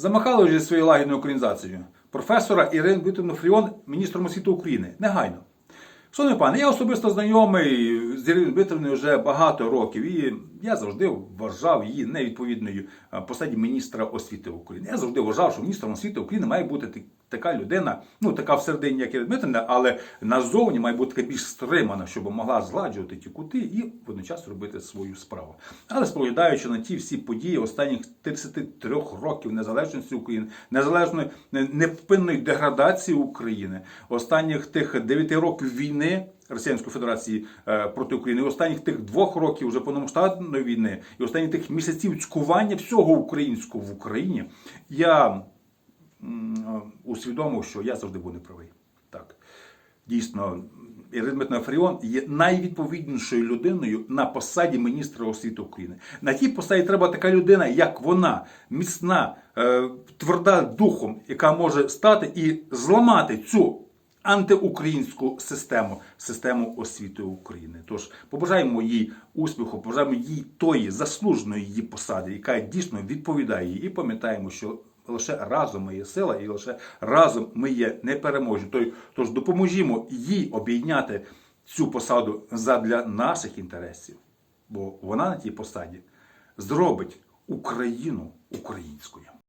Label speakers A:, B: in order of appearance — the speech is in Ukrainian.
A: Замахали вже своєю лагідною українізацією. Професора Ірину Вікторівну Фріон, міністром освіти України. Негайно. Шановні пане, я особисто знайомий з Іриною Дмитрівною вже багато років, і я завжди вважав її невідповідною е, посаді міністра освіти України. Я завжди вважав, що міністром освіти України має бути така людина, ну така всередині, як Ірина Дмитрівна, але назовні має бути така більш стримана, щоб могла згладжувати ті кути і водночас робити свою справу. Але споглядаючи на ті всі події останніх 33 років незалежності України, незалежної невпинної деградації України, останніх тих 9 років війни. Російської Федерації е, проти України, і останніх тих двох років вже повномасштабної війни, і останніх тих місяців цькування всього українського в Україні, я усвідомив, що я завжди був неправий. Так. Дійсно, Ірина Фаріон є найвідповіднішою людиною на посаді міністра освіти України. На тій посаді треба така людина, як вона, міцна, е, тверда духом, яка може стати і зламати цю антиукраїнську систему, систему освіти України. Тож побажаємо їй успіху, побажаємо їй тої заслуженої її посади, яка дійсно відповідає їй, і пам'ятаємо, що лише разом ми є сила, і лише разом ми є непереможні. Тож допоможімо їй обійняти цю посаду задля наших інтересів, бо вона на тій посаді зробить Україну українською.